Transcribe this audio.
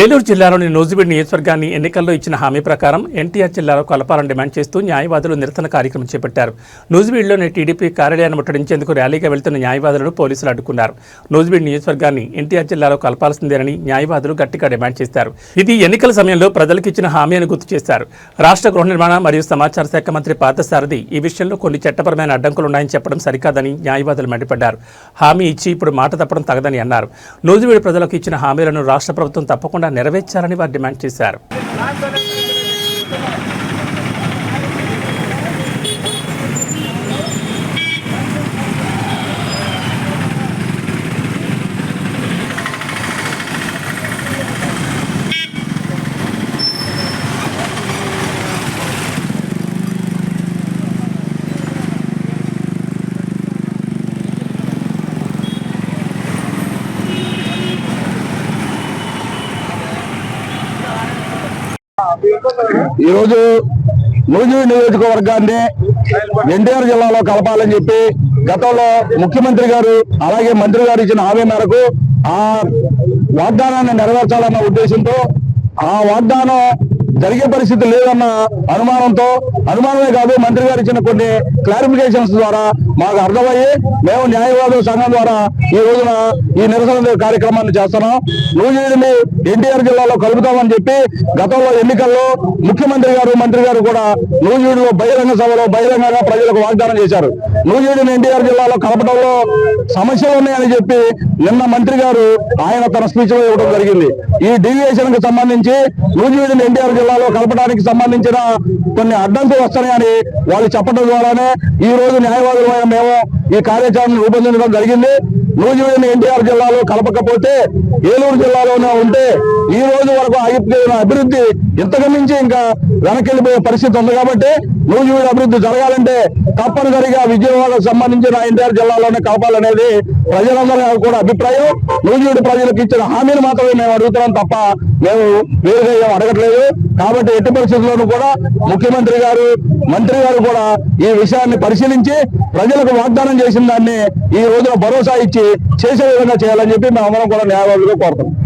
ఏలూరు జిల్లాలోని నూజివీడ్ నియోజకవర్గాన్ని ఎన్నికల్లో ఇచ్చిన హామీ ప్రకారం ఎన్టీఆర్ జిల్లాలో కలపాలని డిమాండ్ చేస్తూ న్యాయవాదులు నిరసన కార్యక్రమం చేపట్టారు. నూజివీడ్లోని టీడీపీ కార్యాలయాన్ని ముట్టడించేందుకు ర్యాలీగా వెళ్తున్న న్యాయవాదులను పోలీసులు అడ్డుకున్నారు. నూజివీడ్ నియోజకవర్గాన్ని ఎన్టీఆర్ జిల్లాలో కలపాల్సిందేనని న్యాయవాదులు గట్టిగా డిమాండ్ చేశారు ఇది ఎన్నికల సమయంలో ప్రజలకు ఇచ్చిన హామీ అని గుర్తు చేశారు రాష్ట్ర గృహ నిర్మాణ మరియు సమాచార శాఖ మంత్రి పార్థసారథి ఈ విషయంలో కొన్ని చట్టపరమైన అడ్డంకులున్నాయని చెప్పడం సరికాదని న్యాయవాదులు మండిపడ్డారు. హామీ ఇచ్చి ఇప్పుడు మాట తప్పడం తగదని అన్నారు. నూజివీడు ప్రజలకు ఇచ్చిన హామీలను రాష్ట్ర ప్రభుత్వం తప్పకుండా నెరవేర్చాలని వారు డిమాండ్ చేశారు. ఈరోజు నూజివీడు నియోజకవర్గాన్ని ఎన్టీఆర్ జిల్లాలో కలపాలని చెప్పి గతంలో ముఖ్యమంత్రి గారు అలాగే మంత్రి గారు ఇచ్చిన హామీ మేరకు ఆ వాగ్దానాన్ని నెరవేర్చాలన్న ఉద్దేశంతో ఆ వాగ్దానం జరిగే పరిస్థితి లేదన్న అనుమానంతో అనుమానమే కాదు మంత్రి గారు ఇచ్చిన కొన్ని క్లారిఫికేషన్స్ ద్వారా మాకు అర్థమయ్యి మేము న్యాయవాదుల సంఘం ద్వారా ఈ రోజున ఈ నిరసన కార్యక్రమాన్ని చేస్తున్నాం. నూజివీడిని ఎన్టీఆర్ జిల్లాలో కలుపుతామని చెప్పి గతంలో ఎన్నికల్లో ముఖ్యమంత్రి గారు మంత్రి గారు కూడా నూజివీడులో బహిరంగ సభలో బహిరంగంగా ప్రజలకు వాగ్దానం చేశారు. నూజివీడిని ఎన్టీఆర్ జిల్లాలో కలపడంలో సమస్యలు ఉన్నాయని చెప్పి నిన్న మంత్రి గారు ఆయన తన స్పీచ్లో ఇవ్వడం జరిగింది. ఈ డీవియేషన్కు సంబంధించి నూజివీడిని ఎన్టీఆర్ జిల్లాలో కలపడానికి సంబంధించిన కొన్ని అడ్డంకులు వస్తున్నాయని వాళ్ళు చెప్పడం ద్వారానే ఈ రోజు న్యాయవాదులమైన మేము ఈ కార్యాచరణ రూపొందించడం జరిగింది. నూజివీడిని ఎన్టీఆర్ జిల్లాలో కలపకపోతే ఏలూరు జిల్లాలోనే ఉంటే ఈ రోజు వరకు ఆగిపోయిన అభివృద్ధి ఇంతకు మించి ఇంకా వెనకెళ్ళిపోయే పరిస్థితి ఉంది కాబట్టి నూజివీడు అభివృద్ధి జరగాలంటే తప్పనిసరిగా విజయవాడకు సంబంధించిన ఎన్టీఆర్ జిల్లాలోనే కలపాలనేది ప్రజలందరూ కూడా అభిప్రాయం. నూజివీడు ప్రజలకు ఇచ్చిన హామీని మాత్రమే మేము అడుగుతున్నాం తప్ప మేము వేరుగా ఏం అడగట్లేదు. కాబట్టి ఎట్టి పరిస్థితుల్లోనూ కూడా ముఖ్యమంత్రి గారు మంత్రి గారు కూడా ఈ విషయాన్ని పరిశీలించి ప్రజలకు వాగ్దానం చేసిన దాన్ని ఈ రోజున భరోసా ఇచ్చి చేసే విధంగా చేయాలని చెప్పి మేము అందరం కూడా న్యాయవాదులుగా కోరుతున్నాం.